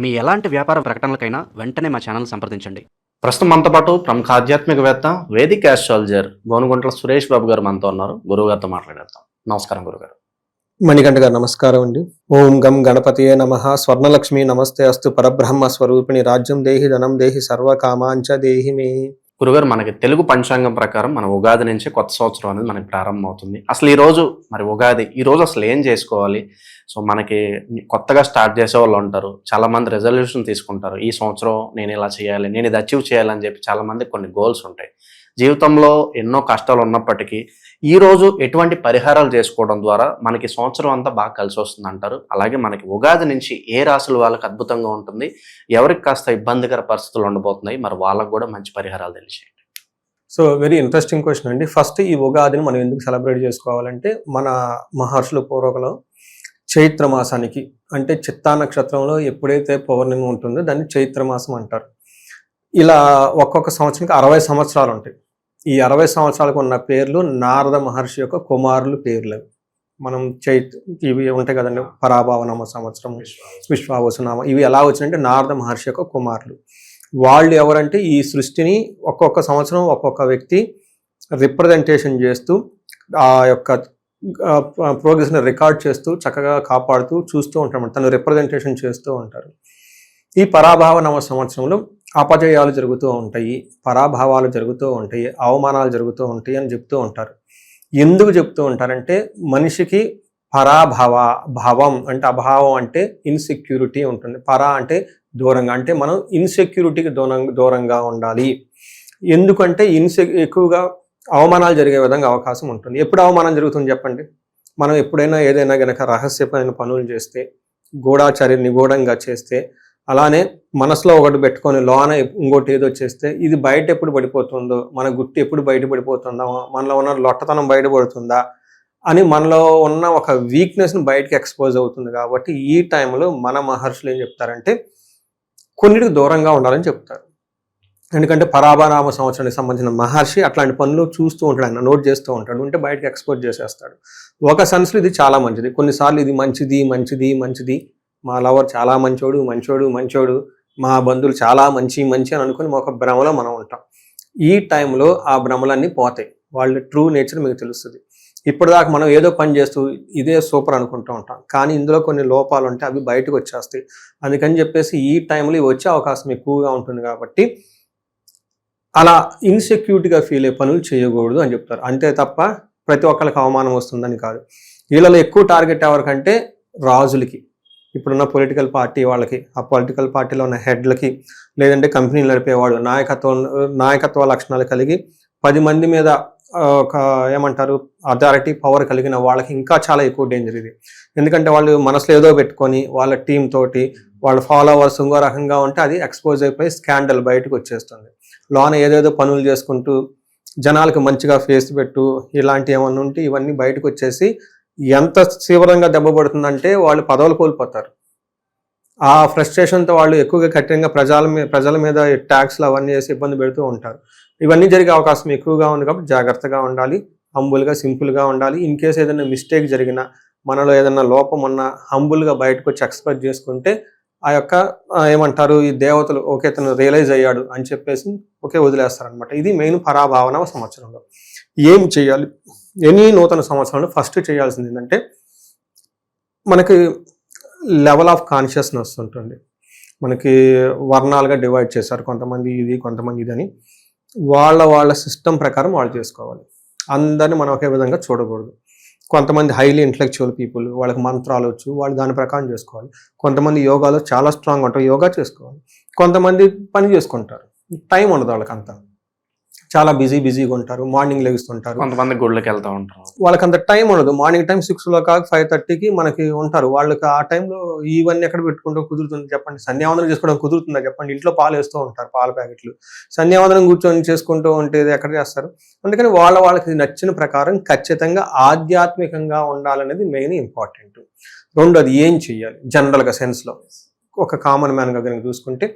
మీ ఎలాంటి వ్యాపార ప్రకటనలకైనా వెంటనే మా ఛానల్ సంప్రదించండి. ప్రస్తుతం మనతో పాటు ప్రముఖ ఆధ్యాత్మికవేత్త వేదిక్ ఆస్ట్రాలజర్ గోనుగుంట్ల సురేష్ బాబు గారు మనతో ఉన్నారు. గురువు గారితో మాట్లాడేద్దాం. నమస్కారం గురుగారు మణికంఠ గారు నమస్కారం అండి. ఓం గం గణపతియే నమ. స్వర్ణలక్ష్మి నమస్తే అస్తు పరబ్రహ్మ స్వరూపిణి. రాజ్యం దేహి ధనం దేహి సర్వకామాంచ దేహి మే గురుగారు మనకి తెలుగు పంచాంగం ప్రకారం మన ఉగాది నుంచి కొత్త సంవత్సరం అనేది మనకి ప్రారంభం అవుతుంది అసలు ఈ రోజు మరి ఉగాది ఈ రోజు అసలు ఏం చేసుకోవాలి? సో మనకి కొత్తగా స్టార్ట్ చేసే వాళ్ళు ఉంటారు. చాలామంది రెజల్యూషన్ తీసుకుంటారు. ఈ సంవత్సరం నేను ఇలా చేయాలి నేను ఇది అచీవ్ చేయాలని చెప్పి చాలామంది కొన్ని గోల్స్ ఉంటాయి. జీవితంలో ఎన్నో కష్టాలు ఉన్నప్పటికీ ఈ రోజు ఎటువంటి పరిహారాలు చేసుకోవడం ద్వారా మనకి సంవత్సరం అంతా బాగా కలిసి వస్తుంది అంటారు. అలాగే మనకి ఉగాది నుంచి ఏ రాశులు వాళ్ళకి అద్భుతంగా ఉంటుంది ఎవరికి కాస్త ఇబ్బందికర పరిస్థితులు ఉండబోతున్నాయి మరి వాళ్ళకు కూడా మంచి పరిహారాలు తెలిసేయండి సో వెరీ ఇంట్రెస్టింగ్ క్వశ్చన్ అండి. ఫస్ట్ ఈ ఉగాదిని మనం ఎందుకు సెలబ్రేట్ చేసుకోవాలంటే మన మహర్షుల పూర్వకలో చైత్ర మాసానికి అంటే చిత్తా నక్షత్రంలో ఎప్పుడైతే పౌర్ణమి ఉంటుందో దాన్ని చైత్ర మాసం అంటారు. ఇలా ఒక్కొక్క సంవత్సరానికి అరవై సంవత్సరాలు ఉంటాయి. ఈ అరవై సంవత్సరాలకు ఉన్న పేర్లు నారద మహర్షి యొక్క కుమారులు పేర్లు. మనం చైత్ ఇవి ఉంటాయి కదండి పరాభావనామ సంవత్సరం విశ్వావసునామ. ఇవి ఎలా వచ్చినాయంటే నారద మహర్షి యొక్క కుమారులు. వాళ్ళు ఎవరంటే ఈ సృష్టిని ఒక్కొక్క సంవత్సరం ఒక్కొక్క వ్యక్తి రిప్రజెంటేషన్ చేస్తూ ఆ యొక్క ప్రోగ్రెస్ని రికార్డ్ చేస్తూ చక్కగా కాపాడుతూ చూస్తూ ఉంటారు తను రిప్రజెంటేషన్ చేస్తూ ఉంటారు. ఈ పరాభావ నవ సంవత్సరంలో అపజయాలు జరుగుతూ ఉంటాయి పరాభావాలు జరుగుతూ ఉంటాయి అవమానాలు జరుగుతూ ఉంటాయి అని చెప్తూ ఉంటారు. ఎందుకు చెప్తూ ఉంటారంటే మనిషికి పరాభవ భావం అంటే అభావం అంటే ఇన్సెక్యూరిటీ ఉంటుంది. పరా అంటే దూరంగా అంటే మనం ఇన్సెక్యూరిటీకి దూరం దూరంగా ఉండాలి. ఎందుకంటే ఇన్సె ఎక్కువగా అవమానాలు జరిగే విధంగా అవకాశం ఉంటుంది. ఎప్పుడు అవమానం జరుగుతుంది చెప్పండి? మనం ఎప్పుడైనా ఏదైనా గనక రహస్యమైన పనులు చేస్తే గూఢాచార్య నిగూఢంగా చేస్తే అలానే మనసులో ఒకటి పెట్టుకొని లోన ఇంకోటి ఏదో చేస్తే ఇది బయట ఎప్పుడు పడిపోతుందో మన గుర్తు ఎప్పుడు బయట పడిపోతుందా మనలో ఉన్న లొట్టతనం బయటపడుతుందా అని మనలో ఉన్న ఒక వీక్నెస్ని బయటకి ఎక్స్పోజ్ అవుతుంది కాబట్టి ఈ టైంలో మన మహర్షులు ఏం చెప్తారంటే కొన్నిటికి దూరంగా ఉండాలని చెప్తారు. ఎందుకంటే పరాభారామ సంవత్సరానికి సంబంధించిన మహర్షి అట్లాంటి పనులు చూస్తూ ఉంటాడు ఆయన నోట్ చేస్తూ ఉంటాడు ఉంటే బయటకు ఎక్స్పోజ్ చేసేస్తాడు. ఒక సెన్స్లో ఇది చాలా మంచిది. కొన్నిసార్లు ఇది మంచిది మంచిది మంచిది మా లవర్ చాలా మంచోడు మంచోడు మంచోడు. మా బంధువులు చాలా మంచి మంచి అని అనుకుని ఒక భ్రమలో మనం ఉంటాం. ఈ టైంలో ఆ భ్రమలన్నీ పోతాయి. వాళ్ళ ట్రూ నేచర్ మీకు తెలుస్తుంది. ఇప్పటిదాకా మనం ఏదో పని చేస్తూ ఇదే సూపర్ అనుకుంటూ ఉంటాం. కానీ ఇందులో కొన్ని లోపాలు ఉంటే అవి బయటకు వచ్చేస్తాయి. అందుకని చెప్పేసి ఈ టైంలో వచ్చే అవకాశం ఎక్కువగా ఉంటుంది కాబట్టి అలా ఇన్సెక్యూరిటీగా ఫీల్ అయ్యే పనులు చేయకూడదు అని చెప్తారు. అంతే తప్ప ప్రతి ఒక్కరికి అవమానం వస్తుందని కాదు. వీళ్ళలో ఎక్కువ టార్గెట్ ఎవరికంటే రాజులకి. ఇప్పుడున్న పొలిటికల్ పార్టీ వాళ్ళకి ఆ పొలిటికల్ పార్టీలో ఉన్న హెడ్లకి లేదంటే కంపెనీలు నడిపేవాడు నాయకత్వం నాయకత్వ లక్షణాలు కలిగి పది మంది మీద ఒక ఏమంటారు అథారిటీ పవర్ కలిగిన వాళ్ళకి ఇంకా చాలా ఎక్కువ డేంజర్ ఇది. ఎందుకంటే వాళ్ళు మనసులో ఏదో పెట్టుకొని వాళ్ళ టీం తోటి వాళ్ళ ఫాలోవర్స్ ఇంకో రకంగా ఉంటే అది ఎక్స్పోజ్ అయిపోయి స్కాండల్ బయటకు వచ్చేస్తుంది. లోన ఏదేదో పనులు చేసుకుంటూ జనాలకు మంచిగా ఫేస్ పెట్టు ఇలాంటి ఏమన్నా ఉంటే ఇవన్నీ బయటకు వచ్చేసి ఎంత తీవ్రంగా దెబ్బపడుతుందంటే వాళ్ళు పదవులు కోల్పోతారు. ఆ ఫ్రస్ట్రేషన్తో వాళ్ళు ఎక్కువగా కఠినంగా ప్రజల మీద ప్రజల మీద ట్యాక్స్లు అవన్నీ వేసి ఇబ్బంది పెడుతూ ఉంటారు. ఇవన్నీ జరిగే అవకాశం ఎక్కువగా ఉంది కాబట్టి జాగ్రత్తగా ఉండాలి హంబుల్గా సింపుల్గా ఉండాలి. ఇన్ కేసు ఏదైనా మిస్టేక్ జరిగినా మనలో ఏదైనా లోపం ఉన్నా హంబుల్గా బయటకు వచ్చి ఎక్స్పెక్ట్ చేసుకుంటే ఆ యొక్క ఏమంటారు ఈ దేవతలు ఓకే తను రియలైజ్ అయ్యాడు అని చెప్పేసి ఓకే వదిలేస్తారనమాట ఇది మెయిన్ పరాభావన సంవత్సరంలో. ఏం చేయాలి? ఎనీ నూతన సంవత్సరంలో ఫస్ట్ చేయాల్సింది ఏంటంటే మనకి లెవెల్ ఆఫ్ కాన్షియస్నెస్ ఉంటుంది. మనకి వర్ణాలుగా డివైడ్ చేశారు కొంతమంది ఇది కొంతమంది ఇది అని. వాళ్ళ వాళ్ళ సిస్టమ్ ప్రకారం వాళ్ళు చేసుకోవాలి. అందరిని మనం ఒకే విధంగా చూడకూడదు. కొంతమంది హైలీ ఇంటలెక్చువల్ పీపుల్ వాళ్ళకి మంత్రాలు వచ్చు వాళ్ళు దాని ప్రకారం చేసుకోవాలి. కొంతమంది యోగాలో చాలా స్ట్రాంగ్ ఉంటారు యోగా చేసుకోవాలి. కొంతమంది పని చేసుకుంటారు. టైం ఉండదు వాళ్ళకి అంతా చాలా బిజీ బిజీగా ఉంటారు. మార్నింగ్ లెగుస్తుంటారు. కొంతమంది గుళ్ళకి వెళ్తూ ఉంటారు. వాళ్ళకి అంత టైం ఉండదు. Morning time six o'clock five థర్టీకి మనకి ఉంటారు. వాళ్ళకి ఆ టైంలో ఇవన్నీ ఎక్కడ పెట్టుకుంటూ కుదురుతుంది చెప్పండి. సంధ్యావందనం చేసుకోవడం కుదురుతుందా చెప్పండి. ఇంట్లో పాలు వేస్తూ ఉంటారు పాల ప్యాకెట్లు. సంధ్యావందనం కూర్చొని చేసుకుంటూ ఉంటే ఎక్కడ చేస్తారు? అందుకని వాళ్ళ వాళ్ళకి నచ్చిన ప్రకారం ఖచ్చితంగా ఆధ్యాత్మికంగా ఉండాలనేది మెయిన్ ఇంపార్టెంట్ రెండోది ఏం చెయ్యాలి? జనరల్గా సెన్స్లో ఒక కామన్ మ్యాన్గా కనుక చూసుకుంటే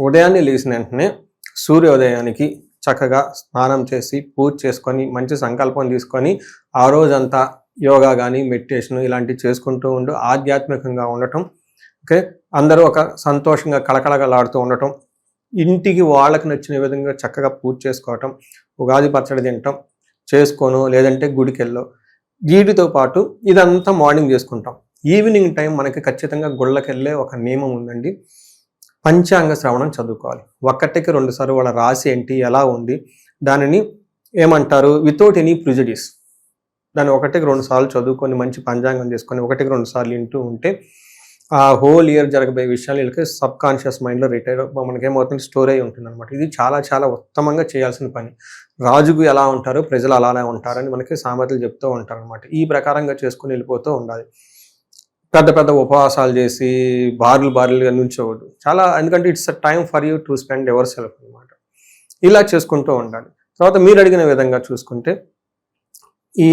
ఉదయాన్నే లేచిన వెంటనే సూర్యోదయానికి చక్కగా స్నానం చేసి పూజ చేసుకొని మంచి సంకల్పం తీసుకొని ఆ రోజంతా యోగా కానీ మెడిటేషన్ ఇలాంటివి చేసుకుంటూ ఉండు ఆధ్యాత్మికంగా ఉండటం. ఓకే? అందరూ ఒక సంతోషంగా కళకళగలాడుతూ ఉండటం. ఇంటికి వాళ్ళకి నచ్చిన విధంగా చక్కగా పూజ చేసుకోవటం ఉగాది పచ్చడి తినటం చేసుకోను లేదంటే గుడికి వెళ్ళో వీటితో పాటు ఇదంతా మార్నింగ్ చేసుకుంటాం. ఈవినింగ్ టైం మనకి ఖచ్చితంగా గుళ్ళకెళ్ళే ఒక నియమం ఉందండి. పంచాంగ శ్రవణం చదువుకోవాలి. ఒక్కటికి రెండు సార్లు వాళ్ళ రాశి ఏంటి ఎలా ఉంది దానిని ఏమంటారు? వితౌట్ ఎనీ ప్రిజడిస్ దాన్ని ఒకటికి రెండు సార్లు చదువుకొని మంచి పంచాంగం చేసుకొని ఒకటికి రెండు సార్లు వింటూ ఉంటే ఆ హోల్ ఇయర్ జరగబోయే విషయాలు వీళ్ళకి సబ్ కాన్షియస్ మైండ్లో రిటైర్ మనకేమవుతుంది? స్టోర్ అయి ఉంటుంది అనమాట ఇది చాలా చాలా ఉత్తమంగా చేయాల్సిన పని. రాజుకు ఎలా ఉంటారో? ప్రజలు అలానే ఉంటారని మనకి సామెతలు చెప్తూ ఉంటారు అనమాట ఈ ప్రకారంగా చేసుకుని వెళ్ళిపోతూ ఉండాలి. పెద్ద పెద్ద ఉపవాసాలు చేసి బార్లు బార్లుగా నుంచోవద్దు. చాలా ఎందుకంటే it's a time for you to spend yourself అనమాట ఇలా చేసుకుంటూ ఉండాలి. తర్వాత మీరు అడిగిన విధంగా చూసుకుంటే ఈ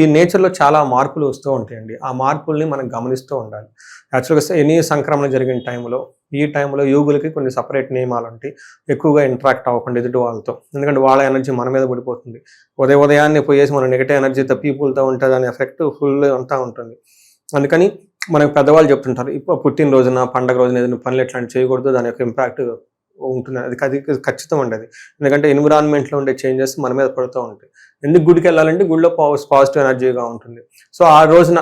ఈ నేచర్లో చాలా మార్పులు వస్తూ ఉంటాయండి. ఆ మార్పుల్ని మనం గమనిస్తూ ఉండాలి. యాక్చువల్గా ఎనీ సంక్రమణ జరిగిన టైంలో ఈ టైంలో యోగులకి కొన్ని సపరేట్ నియమాలు ఉంటాయి. ఎక్కువగా ఇంటరాక్ట్ అవ్వకుండా ఎదుటి వాళ్ళతో. ఎందుకంటే వాళ్ళ ఎనర్జీ మన మీద పడిపోతుంది. ఉదయ ఉదయాన్నే పోయేసి మన నెగిటివ్ ఎనర్జీతో పీపుల్తో ఉంటుంది అనే ఎఫెక్ట్ ఫుల్ అంతా ఉంటుంది. అందుకని మనకు పెద్దవాళ్ళు చెప్తుంటారు ఇప్పుడు పుట్టినరోజున పండగ రోజున ఏదైనా పనులు ఎట్లాంటి చేయకూడదు దాని యొక్క ఇంపాక్ట్ ఉంటుంది అది అది ఖచ్చితం అండి అది ఎందుకంటే ఎన్విరాన్మెంట్లో ఉండే చేంజెస్ మన మీద పడుతూ ఉంటాయి. ఎందుకు గుడికి వెళ్ళాలంటే గుడిలో పాజిటివ్ ఎనర్జీగా ఉంటుంది. సో ఆ రోజున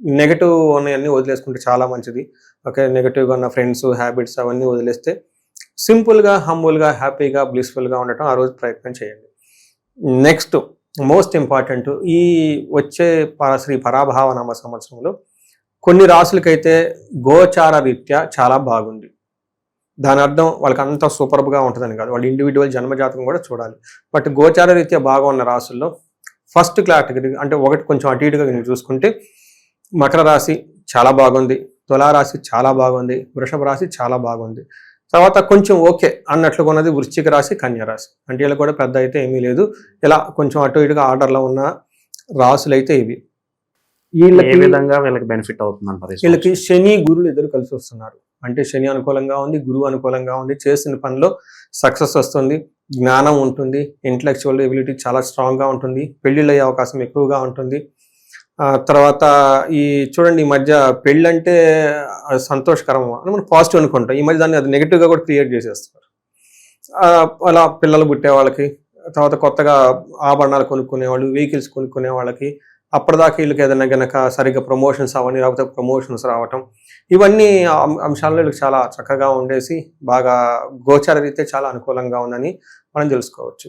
నెగటివ్ ఉన్నాయన్నీ వదిలేసుకుంటే చాలా మంచిది. ఓకే నెగటివ్గా ఉన్న ఫ్రెండ్స్ హ్యాబిట్స్ అవన్నీ వదిలేస్తే సింపుల్గా హంబుల్గా హ్యాపీగా బ్లిస్ఫుల్గా ఉండటం ఆ రోజు ప్రయత్నం చేయండి. నెక్స్ట్ మోస్ట్ ఇంపార్టెంట్ ఈ వచ్చే ప- శ్రీ పరాభావ నామ సంవత్సరంలో కొన్ని రాసులకైతే గోచార రీత్యా చాలా బాగుంది. దాని అర్థం వాళ్ళకి అంత సూపర్బ్గా ఉంటుందని కాదు. వాళ్ళ ఇండివిజువల్ జన్మజాతకం కూడా చూడాలి. బట్ గోచార రీత్యా బాగా ఉన్న రాసుల్లో ఫస్ట్ క్లాటగిరీ అంటే ఒకటి కొంచెం అటు ఇటుగా నేను చూసుకుంటే మకర రాశి చాలా బాగుంది. తులారాశి చాలా బాగుంది. వృషభ రాశి చాలా బాగుంది. తర్వాత కొంచెం ఓకే అన్నట్లుగా ఉన్నది వృశ్చిక రాశి కన్యా రాశి. అంటే కూడా పెద్ద అయితే ఏమీ లేదు. ఇలా కొంచెం అటు ఇటుగా ఆర్డర్లో ఉన్న రాసులు అయితే ఇవి వీళ్ళకి విధంగా వీళ్ళకి బెనిఫిట్ అవుతుంది వీళ్ళకి శని గురులు ఇద్దరు కలిసి వస్తున్నారు. అంటే శని అనుకూలంగా ఉంది గురువు అనుకూలంగా ఉంది. చేసిన పనిలో సక్సెస్ వస్తుంది జ్ఞానం ఉంటుంది ఇంటలెక్చువల్ ఎబిలిటీ చాలా స్ట్రాంగ్గా ఉంటుంది పెళ్ళిళ్ళు అయ్యే అవకాశం ఎక్కువగా ఉంటుంది. తర్వాత ఈ చూడండి ఈ మధ్య పెళ్ళి అంటే అది సంతోషకరం అని మనం పాజిటివ్ అనుకుంటాం. ఈ మధ్య దాన్ని అది నెగిటివ్గా కూడా క్రియేట్ చేసేస్తారు అలా పిల్లలు పుట్టే వాళ్ళకి తర్వాత కొత్తగా ఆభరణాలు కొనుక్కునే వాళ్ళు వెహికల్స్ కొనుక్కునే వాళ్ళకి అప్పటిదాకా వీళ్ళకి ఏదైనా గనక సరిగ్గా ప్రమోషన్స్ అవన్నీ లేకపోతే ప్రమోషన్స్ రావటం ఇవన్నీ అం- అంశాల్లో వీళ్ళకి చాలా చక్కగా ఉండేసి బాగా గోచార రీత్యా చాలా అనుకూలంగా ఉందని మనం తెలుసుకోవచ్చు.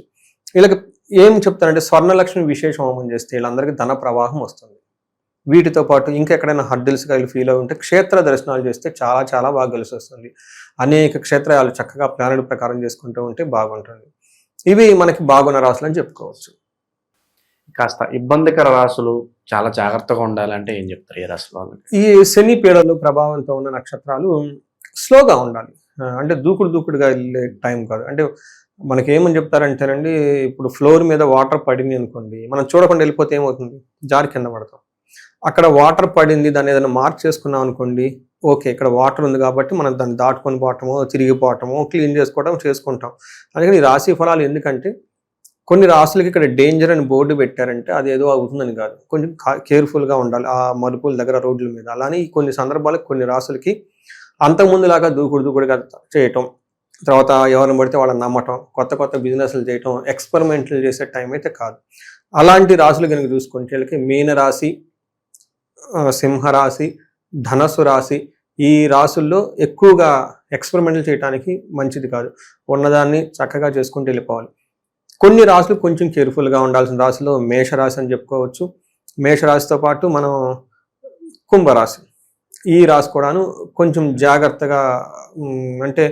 వీళ్ళకి ఏం చెప్తారంటే స్వర్ణలక్ష్మి విశేష హోమం చేస్తే వీళ్ళందరికీ ధన ప్రవాహం వస్తుంది. వీటితో పాటు ఇంకెక్కడైనా హర్డిల్స్గా వీళ్ళు ఫీల్ అయి ఉంటే క్షేత్ర దర్శనాలు చేస్తే చాలా చాలా బాగా కలిసి వస్తుంది. అనేక క్షేత్రాలు చక్కగా ప్లానెట్ ప్రకారం చేసుకుంటూ ఉంటే బాగుంటుంది. ఇవి మనకి బాగున్న రాసులు అని చెప్పుకోవచ్చు. కాస్త ఇబ్బందికర రాసులు చాలా జాగ్రత్తగా ఉండాలంటే ఏం చెప్తారు ఈ వాళ్ళకి ఈ శని పీడలు ప్రభావంతో ఉన్న నక్షత్రాలు స్లోగా ఉండాలి. అంటే దూకుడు దూకుడుగా వెళ్ళే టైం కాదు. అంటే మనకి ఏమని చెప్తారంటేనండి ఇప్పుడు ఫ్లోర్ మీద వాటర్ పడింది అనుకోండి మనం చూడకుండా వెళ్ళిపోతే ఏమవుతుంది? జారి కింద పడతాం. అక్కడ వాటర్ పడింది దాన్ని ఏదైనా మార్క్ చేసుకున్నాం అనుకోండి ఓకే ఇక్కడ వాటర్ ఉంది కాబట్టి మనం దాన్ని దాటుకొని పోవటమో తిరిగిపోవటమో క్లీన్ చేసుకోవటం చేసుకుంటాం. అందుకని రాశి ఫలాలు ఎందుకంటే కొన్ని రాసులకి ఇక్కడ డేంజర్ అని బోర్డు పెట్టారంటే అది ఏదో అవుతుందని కాదు. కొంచెం కేర్ఫుల్గా ఉండాలి. ఆ మలుపుల దగ్గర రోడ్ల మీద. అలానే కొన్ని సందర్భాలకు కొన్ని రాసులకి అంతకుముందులాగా దూకుడు దూకుడుగా చేయటం తర్వాత ఎవరిని పడితే వాళ్ళని నమ్మటం కొత్త కొత్త బిజినెస్లు చేయటం ఎక్స్పెరిమెంట్లు చేసే టైం అయితే కాదు. అలాంటి రాసులు కనుక చూసుకుంటే వీళ్ళకి మీన రాశి సింహరాశి ధనస్సు రాశి ఈ రాసుల్లో ఎక్కువగా ఎక్స్పెరిమెంట్లు చేయడానికి మంచిది కాదు. ఉన్నదాన్ని చక్కగా చేసుకుంటూ వెళ్ళిపోవాలి. కొన్ని రాసులు కొంచెం కేర్ఫుల్గా ఉండాల్సిన రాశిలో మేషరాశి అని చెప్పుకోవచ్చు. మేషరాశితో పాటు మనం కుంభరాశి. ఈ రాశి కూడాను కొంచెం జాగ్రత్తగా అంటే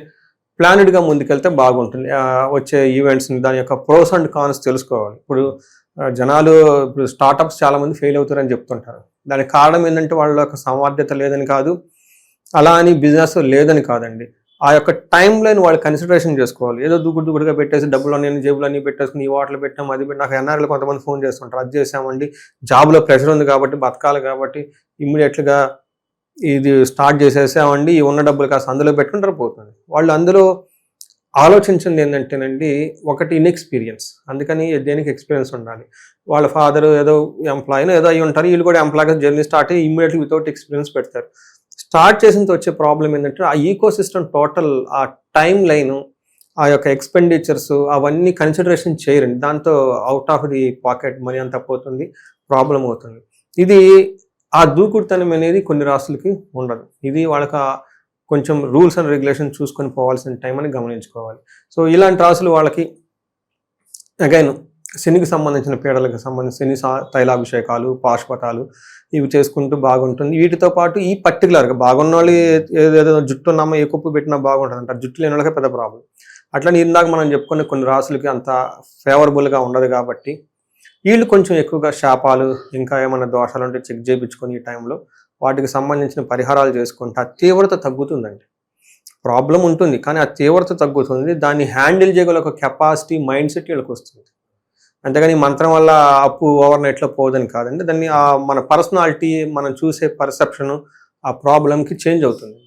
ప్లానెడ్గా ముందుకెళ్తే బాగుంటుంది. వచ్చే ఈవెంట్స్ని దాని యొక్క ప్రోస్ అండ్ కాన్స్ తెలుసుకోవాలి. ఇప్పుడు జనాలు ఇప్పుడు స్టార్టప్స్ చాలామంది ఫెయిల్ అవుతారని చెప్తుంటారు. దానికి కారణం ఏంటంటే వాళ్ళ యొక్క సామర్థ్యత లేదని కాదు అలా అని బిజినెస్ లేదని కాదండి. ఆ యొక్క టైం లైన్ వాళ్ళు కన్సిడరేషన్ చేసుకోవాలి. ఏదో దూకుడు దూకుడుగా పెట్టేసి డబ్బులు అన్ని జేబులు అన్ని పెట్టేసుకుని ఈ వాటర్లు పెట్టాం అది పెట్టి. నాకు ఎన్ఆర్లు కొంతమంది ఫోన్ చేస్తుంటారు. అది చేసామండి జాబ్లో ప్రెషర్ ఉంది కాబట్టి బతకాలి కాబట్టి ఇమ్మీడియట్గా ఇది స్టార్ట్ చేసేసామండి. ఈ ఉన్న డబ్బులు కాస్త అందులో పెట్టుకుంటారు పోతుంది వాళ్ళు అందులో ఆలోచించింది ఏంటంటేనండి ఒకటి ఇన్ఎక్స్పీరియన్స్ అందుకని దేనికి ఎక్స్పీరియన్స్ ఉండాలి? వాళ్ళ ఫాదర్ ఏదో ఎంప్లాయీనో ఏదో అయ్యి ఉంటారు వీళ్ళు కూడా ఎంప్లాయ్గా జర్నీ స్టార్ట్ అయ్యి ఇమ్మీడియట్లీ వితౌట్ ఎక్స్పీరియన్స్ పెడతారు. స్టార్ట్ చేసిన వచ్చే ప్రాబ్లం ఏంటంటే ఆ ఈకో సిస్టమ్ టోటల్ ఆ టైం లైన్ ఆ యొక్క ఎక్స్పెండిచర్స్ అవన్నీ కన్సిడరేషన్ చేయరండి. దాంతో out of the pocket money అంతా పోతుంది ప్రాబ్లం అవుతుంది. ఇది ఆ దూకుడుతనం అనేది కొన్ని రాష్ట్రాలకి ఉండదు. ఇది వాళ్ళకి కొంచెం రూల్స్ అండ్ రెగ్యులేషన్ చూసుకొని పోవాల్సిన టైం అని గమనించుకోవాలి. సో ఇలాంటి రాసులు వాళ్ళకి అగైన్ శనికి సంబంధించిన పీడలకు సంబంధించిన శని సా- తైలాభిషేకాలు పాశుపతాలు ఇవి చేసుకుంటూ బాగుంటుంది. వీటితో పాటు ఈ పర్టికులర్గా బాగున్న వాళ్ళు ఏదేదో జుట్టు ఉన్నామో ఏ కుప్పు పెట్టినా బాగుంటుంది అంటారు. జుట్టు లేని వాళ్ళకే పెద్ద ప్రాబ్లం అట్లనే ఇందాక మనం చెప్పుకునే కొన్ని రాసులకి అంత ఫేవరబుల్గా ఉండదు కాబట్టి వీళ్ళు కొంచెం ఎక్కువగా శాపాలు ఇంకా ఏమైనా దోషాలు ఉంటే చెక్ చేయించుకొని ఈ టైంలో వాటికి సంబంధించిన పరిహారాలు చేసుకుంటే ఆ తీవ్రత తగ్గుతుందండి. ప్రాబ్లం ఉంటుంది కానీ ఆ తీవ్రత తగ్గుతుంది. దాన్ని హ్యాండిల్ చేయగల ఒక కెపాసిటీ మైండ్ సెట్ వీళ్ళకి వస్తుంది. అంతేగాని మంత్రం వల్ల అప్పు ఓవర్ నైట్లో పోదని కాదండి. దాన్ని ఆ మన పర్సనాలిటీ మనం చూసే పర్సెప్షన్ ఆ ప్రాబ్లంకి చేంజ్ అవుతుంది.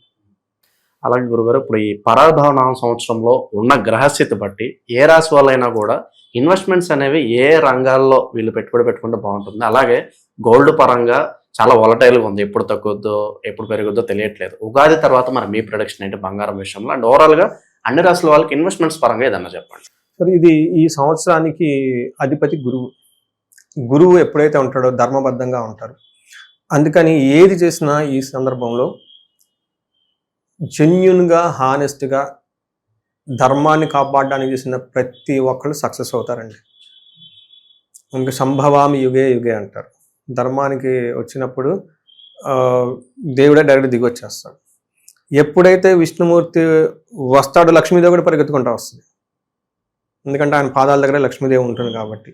అలాగే గురుగారు ఇప్పుడు ఈ పరాభవనామ సంవత్సరంలో ఉన్న గ్రహస్థితి బట్టి ఏ రాశి వాళ్ళైనా కూడా ఇన్వెస్ట్మెంట్స్ అనేవి ఏ రంగాల్లో వీళ్ళు పెట్టుబడి పెట్టుకుంటే బాగుంటుంది. అలాగే గోల్డ్ పరంగా చాలా volatile ఉంది. ఎప్పుడు తగ్గుద్దో ఎప్పుడు పెరుగుద్దో తెలియట్లేదు. ఉగాది తర్వాత మరి మీ ప్రొడక్షన్ ఏంటి బంగారం విషయంలో? అండ్ ఓవరాల్గా అన్ని రాశుల వాళ్ళకి ఇన్వెస్ట్మెంట్స్ పరంగా ఏదన్నా చెప్పండి. సరే ఇది ఈ సంవత్సరానికి అధిపతి గురువు. గురువు ఎప్పుడైతే ఉంటాడో ధర్మబద్ధంగా ఉంటారు. అందుకని ఏది చేసినా ఈ సందర్భంలో జెన్యున్గా హానెస్ట్గా ధర్మాన్ని కాపాడడానికి చేసిన ప్రతి ఒక్కళ్ళు సక్సెస్ అవుతారండి. ఇంకా సంభవామి యుగే యుగే అంటారు. ధర్మానికి వచ్చినప్పుడు దేవుడే డైరెక్ట్ దిగి వచ్చేస్తాడు ఎప్పుడైతే విష్ణుమూర్తి వస్తాడో లక్ష్మీదేవి కూడా పరిగెత్తుకుంటా వస్తుంది. ఎందుకంటే ఆయన పాదాల దగ్గర లక్ష్మీదేవి ఉంటుంది కాబట్టి.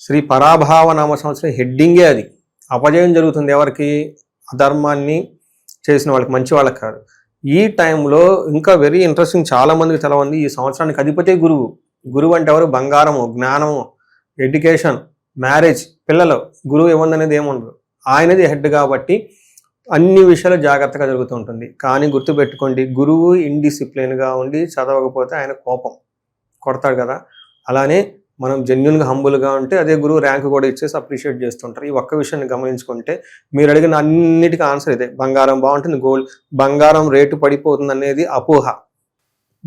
శ్రీ పరాభావ నామ సంవత్సరం హెడ్డింగే అది. అపజయం జరుగుతుంది ఎవరికి? అధర్మాన్ని చేసిన వాళ్ళకి మంచి వాళ్ళకి కాదు. ఈ టైంలో ఇంకా వెరీ ఇంట్రెస్టింగ్ చాలా మందికి తెలవంది ఈ సంవత్సరానికి అధిపతి గురువు. గురువు అంటే ఎవరు? బంగారము జ్ఞానము ఎడ్యుకేషన్ మ్యారేజ్ పిల్లలు గురువు ఏముందనేది ఏముండదు. ఆయనది హెడ్ కాబట్టి అన్ని విషయాలు జాగ్రత్తగా జరుగుతూ ఉంటుంది. కానీ గుర్తుపెట్టుకోండి గురువు ఇండిసిప్లిన్గా ఉండి చదవకపోతే ఆయన కోపం. కొడతాడు కదా. అలానే మనం జెన్యున్గా హంబుల్గా ఉంటే అదే గురువు ర్యాంక్ కూడా ఇచ్చేసి అప్రిషియేట్ చేస్తుంటారు. ఈ ఒక్క విషయాన్ని గమనించుకుంటే మీరు అడిగిన అన్నిటికీ ఆన్సర్ ఇదే. బంగారం బాగుంటుంది గోల్డ్ బంగారం రేటు పడిపోతుంది అనేది అపోహ.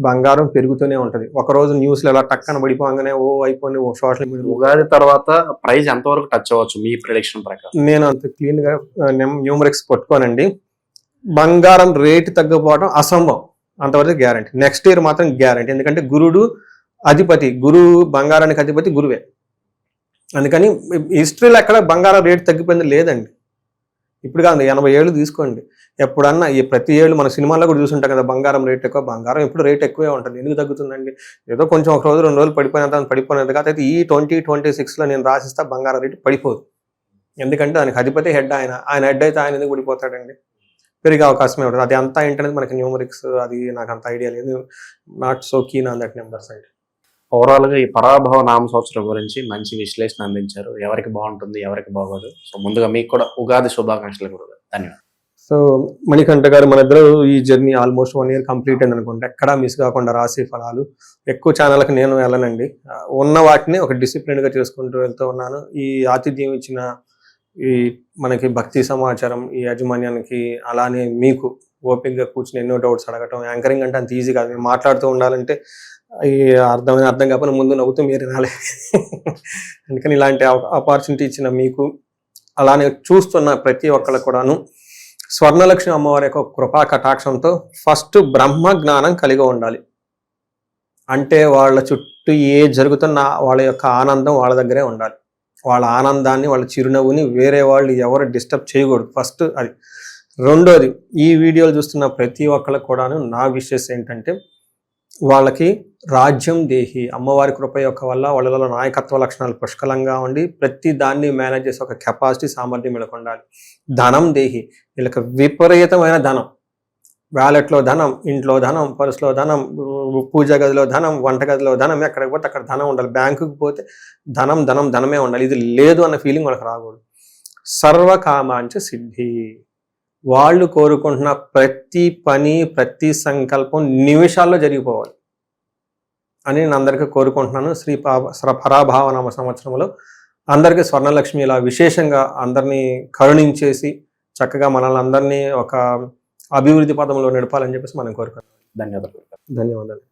బంగారం పెరుగుతూనే ఉంటుంది. ఒకరోజు న్యూస్లో ఎలా టక్కన పడిపోగానే ఓ అయిపోయి ఓ సోషల్ మీడియా ఉగాది తర్వాత ప్రైస్ ఎంతవరకు టచ్ అవ్వచ్చు మీ ప్రొడిక్షన్ ప్రకారం? నేను అంత క్లీన్గా న్యూమరిక్స్ పట్టుకోనండి. బంగారం రేటు తగ్గిపోవడం అసంభవం. అంతవరకు గ్యారంటీ నెక్స్ట్ ఇయర్ మాత్రం గ్యారంటీ ఎందుకంటే గురుడు అధిపతి గురువు బంగారానికి అధిపతి గురువే. అందుకని హిస్టరీలో ఎక్కడ బంగారం రేటు తగ్గిపోయింది లేదండి. ఇప్పుడు కాదు ఎనభై ఏళ్ళు తీసుకోండి. ఎప్పుడన్నా ఈ ప్రతి ఏళ్ళు మన సినిమాల్లో కూడా చూసుంటాం కదా బంగారం రేట్ ఎక్కువ బంగారం ఎప్పుడు రేట్ ఎక్కువే ఉంటుంది. ఎందుకు తగ్గుతుందండి? ఏదో కొంచెం ఒక రోజు రెండు రోజులు పడిపోయినంత పడిపోయినంత కాదు అయితే ఈ ట్వంటీ ట్వంటీ సిక్స్లో నేను రాసిస్తా బంగారం రేటు పడిపోదు. ఎందుకంటే దానికి అధిపతి హెడ్ ఆయన. ఆయన హెడ్ అయితే ఆయన ఎందుకు పడిపోతాడండి పెరిగే అవకాశమే ఉంటుంది. అది అంతా ఏంటనేది మనకి న్యూమరిక్స్ అది నాకు అంత ఐడియా లేదు. Not so keen on that numbers అండి ఓవరాల్గా ఈ పరాభవ నామ సంవత్సరం గురించి మంచి విశ్లేషణ అందించారు. ఎవరికి బాగుంటుంది ఎవరికి బాగోదు. సో ముందుగా మీకు కూడా ఉగాది శుభాకాంక్షలు కూడా ధన్యవాదాలు. సో మణికంఠ గారు మన ఇద్దరు ఈ journey almost one year complete అయింది అనుకుంటే. ఎక్కడా మిస్ కాకుండా రాసే ఫలాలు. ఎక్కువ ఛానళ్ళకి నేను వెళ్ళనండి. ఉన్న వాటిని ఒక డిసిప్లిన్గా చేసుకుంటూ వెళ్తూ ఉన్నాను. ఈ ఆతిథ్యం ఇచ్చిన ఈ మనకి భక్తి సమాచారం ఈ యాజమాన్యానికి అలానే మీకు ఓపికగా కూర్చుని ఎన్నో డౌట్స్ అడగటం యాంకరింగ్ అంటే అంత ఈజీ కాదు. మేము మాట్లాడుతూ ఉండాలంటే అర్థమైన అర్థం కాకపోయినా ముందు నవ్వుతూ మీరు రాలే అందుకని ఇలాంటి ఆపర్చునిటీ ఇచ్చిన మీకు అలానే చూస్తున్న ప్రతి ఒక్కళ్ళకు కూడాను స్వర్ణలక్ష్మి అమ్మవారి యొక్క కృపా కటాక్షంతో ఫస్ట్ బ్రహ్మ జ్ఞానం కలిగి ఉండాలి. అంటే వాళ్ళ చుట్టూ ఏ జరుగుతున్నా వాళ్ళ యొక్క ఆనందం వాళ్ళ దగ్గరే ఉండాలి. వాళ్ళ ఆనందాన్ని వాళ్ళ చిరునవ్వుని వేరే వాళ్ళు ఎవరు డిస్టర్బ్ చేయకూడదు. ఫస్ట్ అది. రెండోది ఈ వీడియోలు చూస్తున్న ప్రతి ఒక్కళ్ళకు కూడాను నా విషెస్ ఏంటంటే వాళ్ళకి రాజ్యం దేహి అమ్మవారి కృప యొక్క వల్ల వాళ్ళలో నాయకత్వ లక్షణాలు పుష్కలంగా ఉండి ప్రతి దాన్ని మేనేజ్ చేసే ఒక కెపాసిటీ సామర్థ్యం వీళ్ళకి ఉండాలి ధనం దేహి వీళ్ళకి విపరీతమైన ధనం. వ్యాలెట్లో ధనం ఇంట్లో ధనం పర్సులో ధనం పూజ గదిలో ధనం వంట గదిలో ధనం ఎక్కడికి పోతే అక్కడ ధనం ఉండాలి. బ్యాంకుకి పోతే ధనం ధనం ధనమే ఉండాలి. ఇది లేదు అన్న ఫీలింగ్ వాళ్ళకి రాకూడదు. సర్వకామాంచ సిద్ధి. వాళ్ళు కోరుకుంటున్న ప్రతి పని ప్రతి సంకల్పం నిమిషాల్లో జరిగిపోవాలి అని నేను అందరికీ కోరుకుంటున్నాను. శ్రీ పా శ్ర పరాభావనామ సంవత్సరంలో అందరికీ స్వర్ణలక్ష్మి ఇలా విశేషంగా అందరినీ కరుణించేసి చక్కగా మనల్ని అందరినీ ఒక అభివృద్ధి పదంలో నడపాలని చెప్పేసి మనం కోరుకుంటాం ధన్యవాదాలు. ధన్యవాదాలు.